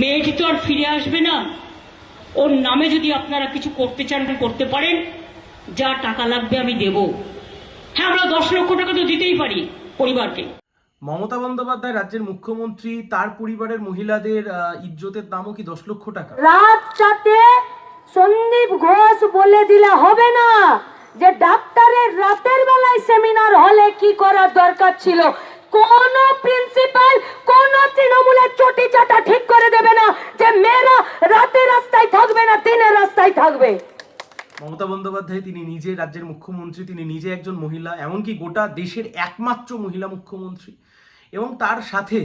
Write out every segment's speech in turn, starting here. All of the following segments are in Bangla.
মেয়েটি তো আর ফিরে আসবে না। ওর নামে যদি আপনারা কিছু করতে চান করতে পারেন যা টাকা লাগবে আমি দেব। হ্যাঁ আমরা দশ লক্ষ টাকা তো দিতেই পারি পরিবারকে। মমতা বন্দ্যোপাধ্যায় রাজ্যের মুখ্যমন্ত্রী তার পরিবারের মহিলাদের ইজ্জতের দামও কি দশ লক্ষ টাকা? রাত চারটে সন্দীপ ঘোষ বলে দিলে হবে না যে ডাক্তারের রাতের বেলায় সেমিনার হলে কি করার দরকার ছিল? প্রিন্সিপাল কোন তৃণমূলের চটি চাটা ঠিক করে দেবে না যে মেয়েরা রাতে রাস্তায় থাকবে না দিনের রাস্তায় থাকবে। মমতা বন্দ্যোপাধ্যায় তিনি নিজে রাজ্যের মুখ্যমন্ত্রী, তিনি নিজে একজন মহিলা, এমনকি গোটা দেশের একমাত্র মহিলা মুখ্যমন্ত্রী। এবং তার সাথে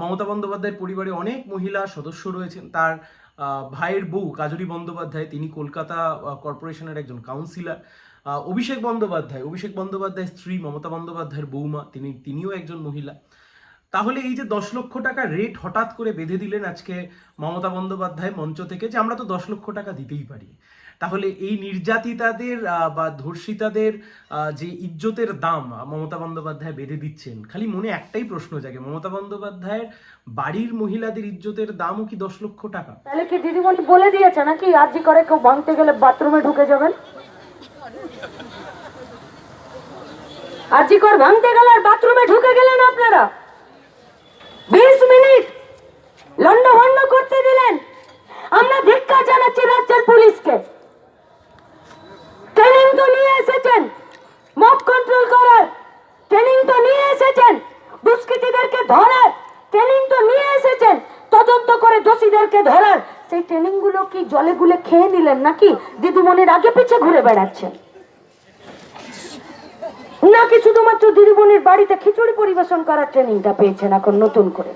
মমতা বন্দ্যোপাধ্যায়ের পরিবারে অনেক মহিলা সদস্য রয়েছেন। তার ভাইয়ের বউ কাজরি বন্দ্যোপাধ্যায়, তিনি কলকাতা কর্পোরেশনের একজন কাউন্সিলর অভিষেক বন্দ্যোপাধ্যায়, অভিষেক বন্দ্যোপাধ্যায়ের স্ত্রী মমতা বন্দ্যোপাধ্যায়ের বৌমা, তিনি, তিনিও একজন মহিলা। তাহলে এই যে দশ লক্ষ টাকা রেট হঠাৎ করে বেঁধে দিলেন আজকে মমতা বন্দ্যোপাধ্যায় মঞ্চ থেকে যে আমরা তো দশ লক্ষ টাকা দিতেই পারি। তাহলে এই নির্যাতিতাদের বা ধর্ষিতাদের যে ইজ্জতের দাম মমতা বন্দ্যোপাধ্যায় বেঁধে দিচ্ছেন, খালি মনে একটাই প্রশ্ন জাগে, মমতা বন্দ্যোপাধ্যায়ের বাড়ির মহিলাদের ইজ্জতের দামও কি দশ লক্ষ টাকা? তাহলে কি দিদিমণি বলে দিয়েছে নাকি? আরজি করে কেউ ভাঙতে গেলে বাথরুমে ঢুকে যাবেন? আরজি কর ভাঙতে গেলে আর বাথরুমে ঢুকে গেলেন আপনারা। বিশ মিনিট লন্ড ভন্ড করতে দিলেন। আমরা ধিক্কার জানাচ্ছি রাজ্যের পুলিশকে। ট্রেনিং তো নিয়ে এসেছেন, মব কন্ট্রোল করার। ট্রেনিং তো নিয়ে এসেছেন, দুষ্কৃতীদেরকে ধরার। ট্রেনিং তো নিয়ে এসেছেন, তদন্ত করে দোষীদেরকে ধরার। সেই ট্রেনিংগুলো কি জলে গুলে খেয়ে নিলেন নাকি? দিদিমণির আগে পিছে ঘুরে বেড়াচ্ছেন। নাকি শুধুমাত্র দিদিমণির বাড়িতে খিচুড়ি পরিবেশন করার ট্রেনিংটা পেয়েছেন এখন নতুন করে?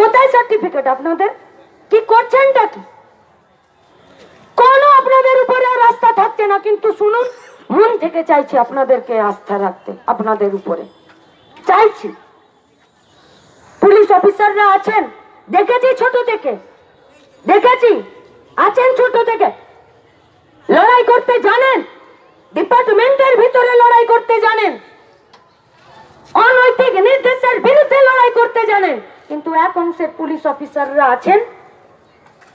কোথায় সার্টিফিকেট আপনাদের? কি করছেনটা কি? কোনো আপনাদের উপরে আস্থা থাকছে না, কিন্তু শুনুন, মন থেকে চাইছি আপনাদেরকে আস্থা রাখতে, আপনাদের উপরে। চাইছি। পুলিশ অফিসাররা আছেন, দেখেছি ছোট থেকে। দেখেছি, আছেন ছোট থেকে। লড়াই করতে জানেন ডিপার্টমেন্টের ভিতরে লড়াই করতে জানেন। অনৈতিক নির্দেশের বিরুদ্ধে লড়াই করতে জানেন। কিন্তু এক অংশের পুলিশ অফিসাররা আছেন,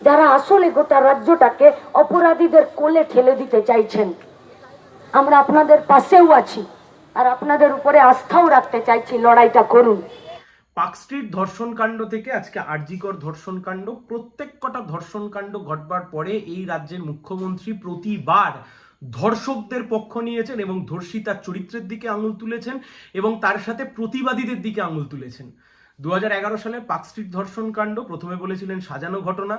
যারা আসলে গোটা রাজ্যটাকে অপরাধীদের কোলে ঠেলে দিতে চাইছেন। আমরা আপনাদের পাশেও আছি আর আপনাদের উপরে আস্থাও রাখতে চাইছি, লড়াইটা করুন। পার্ক স্ট্রিট ধর্ষণ কাণ্ড থেকে আজকে আরজিকর ধর্ষণ কাণ্ড প্রত্যেক কটা ধর্ষণ কাণ্ড ঘটবার পরে এই রাজ্যের মুখ্যমন্ত্রী প্রতিবার ধর্ষকদের পক্ষ নিয়েছেন এবং ধর্ষিতার চরিত্রের দিকে আঙুল তুলেছেন এবং তার সাথে প্রতিবাদীদের দিকে আঙুল তুলেছেন। দুহাজার এগারো সালে পার্ক স্ট্রিট ধর্ষণ কাণ্ড প্রথমে বলেছিলেন সাজানো ঘটনা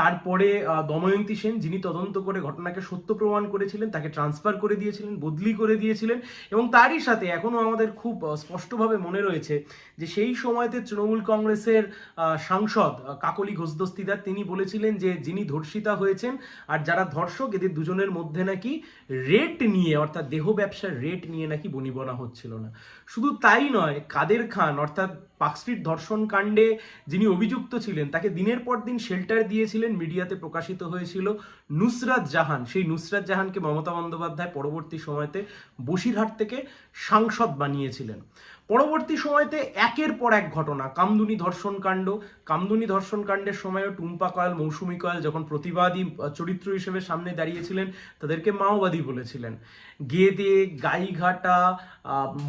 তারপরে দময়ন্তী সেন যিনি তদন্ত করে ঘটনাকে সত্য প্রমাণ করেছিলেন, তাকে ট্রান্সফার করে দিয়েছিলেন, বদলি করে দিয়েছিলেন এবং তারই সাথে এখনও আমাদের খুব স্পষ্টভাবে মনে রয়েছে যে সেই সময়তে তৃণমূল কংগ্রেসের সাংসদ কাকলি ঘোষদস্তিদার, তিনি বলেছিলেন যে যিনি ধর্ষিতা হয়েছেন আর যারা ধর্ষক, এদের দুজনের মধ্যে নাকি রেট নিয়ে, অর্থাৎ দেহ ব্যবসার রেট নিয়ে নাকি বনিবনা হচ্ছিল না। শুধু তাই নয়, কাদের খান, অর্থাৎ পার্কস্ট্রিট ধর্ষণ কাণ্ডে যিনি অভিযুক্ত ছিলেন, তাকে দিনের পর দিন শেল্টার দিয়েছিলেন মিডিয়াতে প্রকাশিত হয়েছিল। নুসরাত জাহান, সেই নুসরাত জাহানকে মমতা বন্দ্যোপাধ্যায় পরবর্তী সময়তে বসিরহাট থেকে সাংসদ বানিয়েছিলেন। পরবর্তী সময়তে একের পর এক ঘটনা, কামদুনি ধর্ষণ কাণ্ড। কামদুনি ধর্ষণ কাণ্ডের সময়ও টুম্পা কয়াল, মৌসুমি কয়াল যখন প্রতিবাদী চরিত্র হিসেবে সামনে দাঁড়িয়েছিলেন, তাদেরকে মাওবাদী বলেছিলেন। গেদে, গাইঘাটা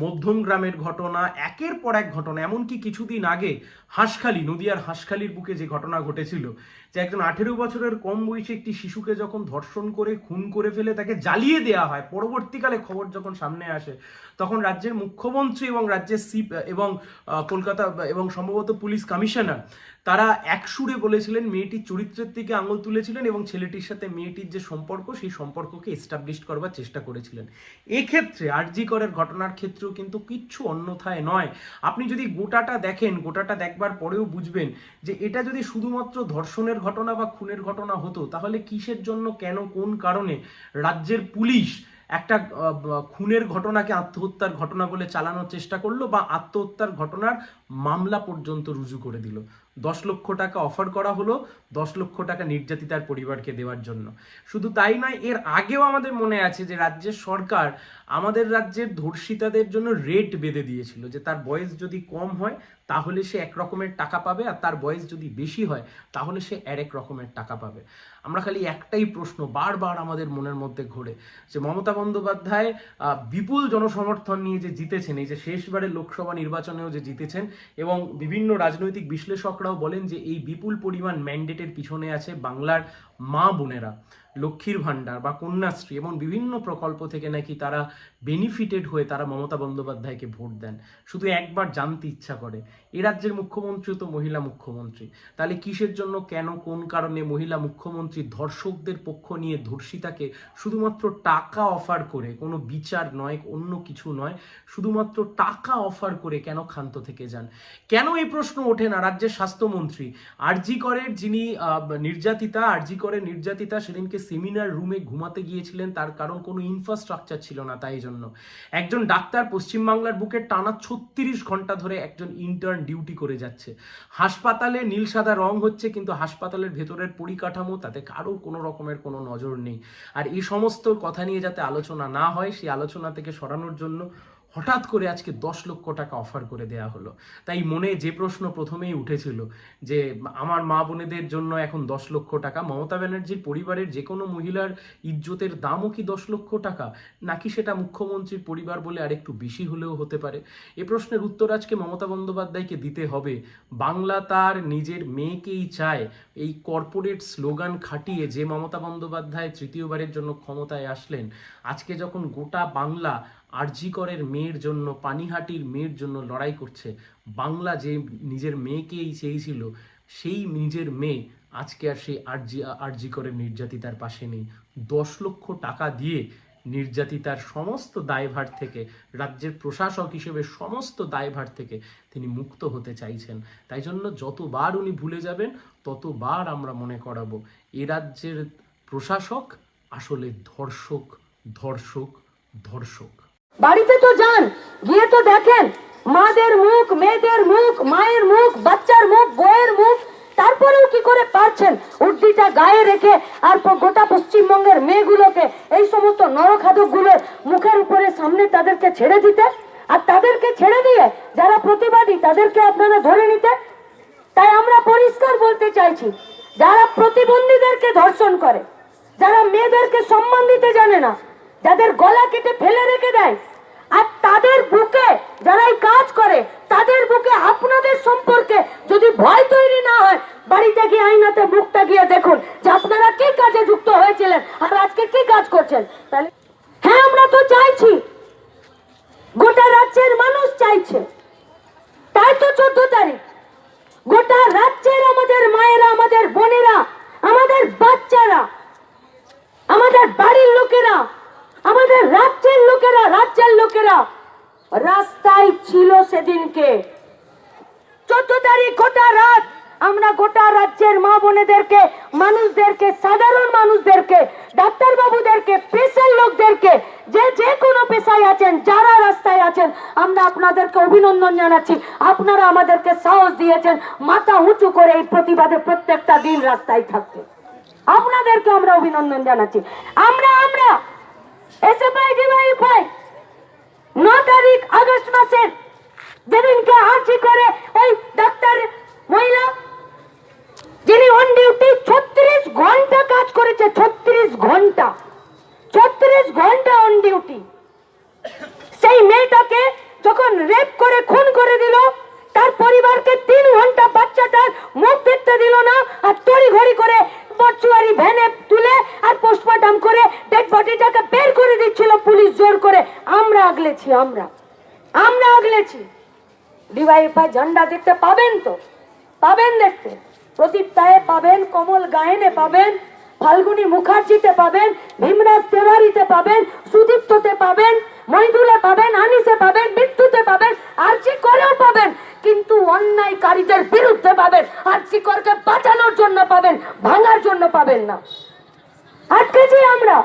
মধ্যম গ্রামের ঘটনা, একের পর এক ঘটনা, এমনকি কিছুদিন আগে হাঁসখালি, নদিয়ার হাঁসখালির বুকে যে ঘটনা ঘটেছিল, যে একজন আঠেরো বছরের কম বয়সী একটি শিশুকে যখন ধর্ষণ করে, খুন করে ফেলে তাকে জ্বালিয়ে দেওয়া হয়, পরবর্তীকালে খবর যখন সামনে আসে, তখন রাজ্যের মুখ্যমন্ত্রী এবং রাজ্যের সিপ এবং কলকাতা এবং সম্ভবত পুলিশ কমিশনার তারা একসুরে বলেছিলেন মেয়েটির চরিত্রের দিকে আঙুল তুলেছিলেন এবং ছেলেটির সাথে মেয়েটির যে সম্পর্ক, সেই সম্পর্ককে এস্টাবলিশ করবার চেষ্টা করেছিলেন। এক্ষেত্রে আরজি করের ঘটনার ক্ষেত্রেও কিন্তু কিচ্ছু অন্যথায় নয়। আপনি যদি গোটাটা দেখেন, গোটাটা দেখবার পরেও বুঝবেন যে এটা যদি শুধুমাত্র ধর্ষণের ঘটনা বা খুনের ঘটনা হতো, তাহলে কিসের জন্য, কেন, কোন কারণে রাজ্যের পুলিশ একটা খুনের ঘটনাকে আত্মহত্যার ঘটনা বলে চালানোর চেষ্টা করল বা আত্মহত্যার ঘটনার মামলা পর্যন্ত রুজু করে দিল? দশ লক্ষ টাকা অফার করা হলো, দশ লক্ষ টাকা নির্যাতিতার পরিবারকে দেওয়ার জন্য। শুধু তাই নয়, এর আগেও আমাদের মনে আছে যে রাজ্যের সরকার আমাদের রাজ্যের ধর্ষিতাদের জন্য রেট বেঁধে দিয়েছিল যে তার বয়স যদি কম হয়, তাহলে সে এক রকমের টাকা পাবে আর তার বয়স যদি বেশি হয়, তাহলে সে এক রকমের টাকা পাবে। আমরা খালি একটাই প্রশ্ন বারবার আমাদের মনের মধ্যে ঘোরে যে মমতা বন্দ্যোপাধ্যায় বিপুল জনসমর্থন নিয়ে যে জিতেছেন, এই যে শেষবারের লোকসভা নির্বাচনেও যে জিতেছেন এবং বিভিন্ন রাজনৈতিক বিশ্লেষকরাও বলেন যে এই বিপুল পরিমাণ ম্যান্ডেটের পিছনে আছে বাংলার মা বোনেরা, লক্ষ্মীর ভাণ্ডার বা কন্যাশ্রী এবং বিভিন্ন প্রকল্প থেকে নাকি তারা বেনিফিটেড হয়ে তারা মমতা বন্দ্যোপাধ্যায়কে ভোট দেন। শুধু একবার জানতে ইচ্ছা করে। এ রাজ্যের মুখ্যমন্ত্রী তো মহিলা মুখ্যমন্ত্রী। তাহলে কিসের জন্য, কেন, কোন কারণে মহিলা মুখ্যমন্ত্রী ধর্ষকদের পক্ষ নিয়ে ধর্ষিতাকে শুধুমাত্র টাকা অফার করে, কোনো বিচার নয়, অন্য কিছু নয়, শুধুমাত্র টাকা অফার করে কেন ক্ষান্ত থেকে যান? কেন এই প্রশ্ন ওঠে না রাজ্যের স্বাস্থ্যমন্ত্রী? আরজি করের যিনি নির্যাতিতা, আরজি করের নির্যাতিতা সেদিনকে সেমিনার রুমে ঘুমাতে গিয়েছিলেন, তার কারণ কোনো ইনফ্রাস্ট্রাকচার ছিল না তাই জন্য। একজন ডাক্তার পশ্চিমবাংলার বুকে টানা ছত্রিশ ঘণ্টা ধরে একজন ইন্টার্ন ডিউটি করে যাচ্ছে। হাসপাতালে নীল সাদা রং হচ্ছে, কিন্তু হাসপাতালের ভেতরের পরিকাঠামো, তাতে কারও কোনো রকমের কোনো নজর নেই। আর এই সমস্ত কথা নিয়ে যাতে আলোচনা না হয়, সেই আলোচনা থেকে সরানোর জন্য হঠাৎ করে আজকে দশ লক্ষ টাকা অফার করে দেয়া হলো। তাই মনে যে প্রশ্ন প্রথমেই উঠেছিল যে, আমার মা বোনেদের জন্য এখন দশ লক্ষ টাকা, মমতা ব্যানার্জির পরিবারের যে কোনো মহিলার ইজ্জতের দামও কি দশ লক্ষ টাকা? নাকি সেটা মুখ্যমন্ত্রীর পরিবার বলে আরেকটু বেশি হলেও হতে পারে? এ প্রশ্নের উত্তর আজকে মমতা বন্দ্যোপাধ্যায়কে দিতে হবে। বাংলা তার নিজের মেয়েকেই চায়। এই কর্পোরেট স্লোগান খাটিয়ে যে মমতা বন্দ্যোপাধ্যায় তৃতীয়বারের জন্য ক্ষমতায় আসলেন, আজকে যখন গোটা বাংলা আরজিকরের মেয়ের জন্য, পানিহাটির মেয়ের জন্য লড়াই করছে। বাংলা যে নিজের মেয়েকেই চেয়েছিল, সেই নিজের মেয়ে আজকে আর সেই আরজি আরজিকরের নির্যাতিতার পাশে নেই। দশ লক্ষ টাকা দিয়ে নির্যাতিতার সমস্ত দায়ভার থেকে, রাজ্যের প্রশাসক হিসেবে সমস্ত দায়ভার থেকে তিনি মুক্ত হতে চাইছেন। তাই জন্য যতবার উনি ভুলে যাবেন, ততবার আমরা মনে করাবো, এ রাজ্যের প্রশাসক আসলে ধর্ষক ধর্ষক ধর্ষক। বাড়িতে তো যান, গিয়ে তো দেখেন, মাদের মুখ, মেয়েদের মুখ, মায়ের মুখ, বাচ্চার মুখ বইয়ের মুখ, তারপরেও কি করে পারছেন উর্দিটা গায়ে রেখে আর গোটা পশ্চিমবঙ্গের মেয়েগুলোকে এই সমস্ত নরখাদকগুলোর মুখের উপরে সামনে তাদেরকে ছেড়ে দিতে? আর তাদেরকে ছেড়ে দিয়ে যারা প্রতিবাদী, তাদেরকে আপনারা ধরে নিতে? তাই আমরা পরিষ্কার বলতে চাইছি, যারা প্রতিবন্ধীদেরকে ধর্ষণ করে, যারা মেয়েদেরকে সম্মান দিতে জানে না, যাদের গলা কেটে ফেলে রেখে দেয় আর তাদের বুকে যারা এই কাজ করে, তাদের বুকে আপনাদের সম্পর্কে যদি ভয় তৈরি না হয়, বাড়িতে গিয়ে আইনাতে মুখটা গিয়ে দেখুন যে আপনারা কি কাজে যুক্ত হয়েছিলেন আর আজকে কি কাজ করছেন। তাহলে হ্যাঁ আমরা তো চাইছি। গোটা রাজ্যের মানুষ চাইছে। তাই তো চোদ্দ তারিখ। গোটা রাজ্যের আমাদের মায়েরা, আমাদের বোনেরা, আমাদের বাচ্চারা, আমাদের বাড়ির লোকেরা আমাদের রাজ্যের লোকেরা রাজ্যের লোকেরা রাস্তায় ছিল সেদিনকে। চোদ্দ তারিখ গোটা রাত আমরা গোটা রাজ্যের মা বোনেদেরকে, মানুষদেরকে, সাধারণ মানুষদেরকে ডাক্তার বাবুদেরকে পেশার লোকদেরকে, যে যে কোনো পেশায় আছেন, যারা রাস্তায় আছেন, আমরা আপনাদেরকে অভিনন্দন জানাচ্ছি। আপনারা আমাদেরকে সাহস দিয়েছেন, মাথা উঁচু করে এই প্রতিবাদে প্রত্যেকটা দিন রাস্তায় থাকতে। আপনাদেরকে আমরা অভিনন্দন জানাচ্ছি। আমরা আমরা এসে পাই ডিভাই পাই ন তারিখ আগস্ট মাসের যেদিনকে আর্জি করে ওই ডাক্তার মহিলা, যিনি অন ডিউটি ছত্রিশ ঘণ্টা কাজ করেছে, ছত্রিশ ঘণ্টা ছত্রিশ ঘণ্টা অন ডিউটি সেই মেয়েটাকে যখন রেপ করে, খুন করে দিল, তার পরিবারকে তিন ঘণ্টা বাচ্চাটার মুখ দেখতে দিল না, আর তড়ি ঘড়ি করে মর্চুয়ারি ভ্যানে তুলে আর পোস্টমর্টম করে ডেড বডিটাকে দিচ্ছিল পুলিশ জোর করে, আমরা আগলেছি, আমরা আমরা আগলেছি। ডিওয়াইফাই ঝান্ডা দেখতে পাবেন তো? পাবেন দেখতে। প্রদীপ পাবেন, কমল গায়েনে পাবেন, ফাল্গুনী মুখার্জিতে পাবেন, ভীমরাজ তেওয়ারিতে পাবেন, সুদীপ্ততে পাবেন মহিদুলে পাবেন, আনিসে পাবেন, বিদ্যুতে পাবেন, আরজি করেও পাবেন, কিন্তু অন্যায়কারীদের বিরুদ্ধে পাবেন, আরজি করকে বাঁচানোর জন্য পাবেন, ভাঙার জন্য পাবেন না। আটকেছি আমরা।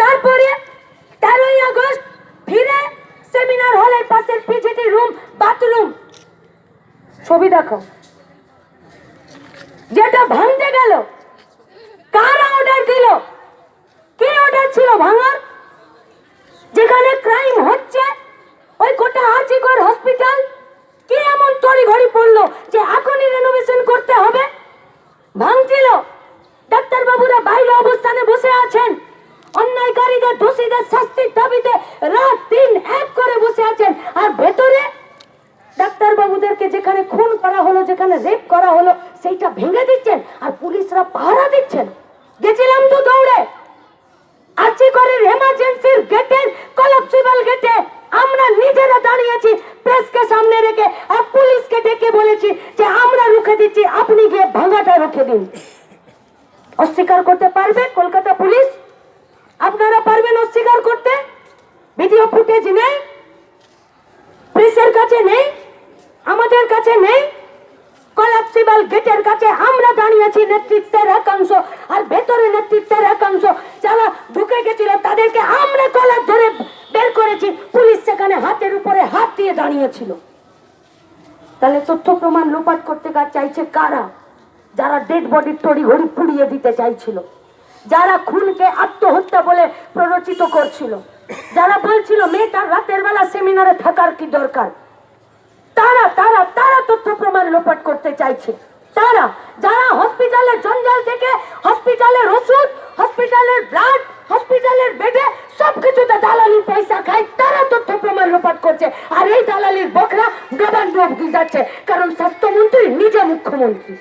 তারপরে তেরোই আগস্ট ফিরে সেমিনার হলের পাশের পিজিটি রুম বাথরুম ছবি দেখো। যেটা ভাঙতে গেল, কারা অর্ডার দিল? কে অর্ডার ছিল ভাঙার? যেখানে ক্রাইম হচ্ছে, ওই গোটা আজিকর হসপিটাল কি এমন তড়ি ঘড়ি পড়ল যে এখনই রেনোভেশন করতে হবে? ভাঙছিল। ডাক্তারবাবুরা বাইরে অবস্থানে বসে আছেন। অন্যায়কারীদের দোষীদের শাস্তির দাবিতে রাত দিন এক করে বসে আছেন। আর ভেতরে ডাক্তারবাবুদেরকে যেখানে খুন করা হলো, যেখানে রেপ করা হলো, সেইটা ভেঙে দিচ্ছেন আর পুলিশরা পাহারা দিচ্ছেন। গেছিলাম তো দৌড়ে। আজকে করে এমার্জেন্সির গেটের কলাপসিবল গেটে আমরা নিজেরা দাঁড়িয়েছি প্রেসকে সামনে রেখে আর পুলিশকে ডেকে বলেছি যে, আমরা রুখে দিচ্ছি, আপনি গিয়ে ভাঙাটা রুখে দিন। অস্বীকার করতে পারবে কলকাতা পুলিশ? আপনারা পারবেন অস্বীকার করতে? ভিডিও ফুটেজ নেই? প্রেসের কাছে নেই? আমাদের কাছে নেই? কলাপসিবল গেটের কাছে আমরা দাঁড়িয়েছি নেতৃত্বের একাংশ আর ভেতরে নেতৃত্বের একাংশ। যারা ঢুকে গেছিল, তাদেরকে আমরা কলার ধরে বের করেছি। পুলিশ সেখানে হাতের উপরে হাত দিয়ে দাঁড়িয়েছিল। তাহলে তথ্য প্রমাণ লোপাট করতে চাইছে কারা? যারা ডেড বডির তড়ি ঘড়ি পুড়িয়ে দিতে চাইছিল। যারা খুনকে আত্মহত্যা বলে প্ররোচিত করছিল, যারা বলছিল মেয়েটার রাতের বেলা সেমিনারে থাকার কি দরকার, তারা তারা তারা তথ্য প্রমাণ লোপাট করতে চাইছে। তারা, যারা হসপিটালের জঞ্জাল থেকে হসপিটালের ওষুধ হসপিটালের ব্লাড হসপিটালের বেডে সবকিছুতে দালালির পয়সা খায়, তারা তথ্য প্রমাণ লোপাট করছে। আর এই দালালির বকরা নবান্ন অব্দি যাচ্ছে কারণ স্বাস্থ্যমন্ত্রী, নিজে মুখ্যমন্ত্রী।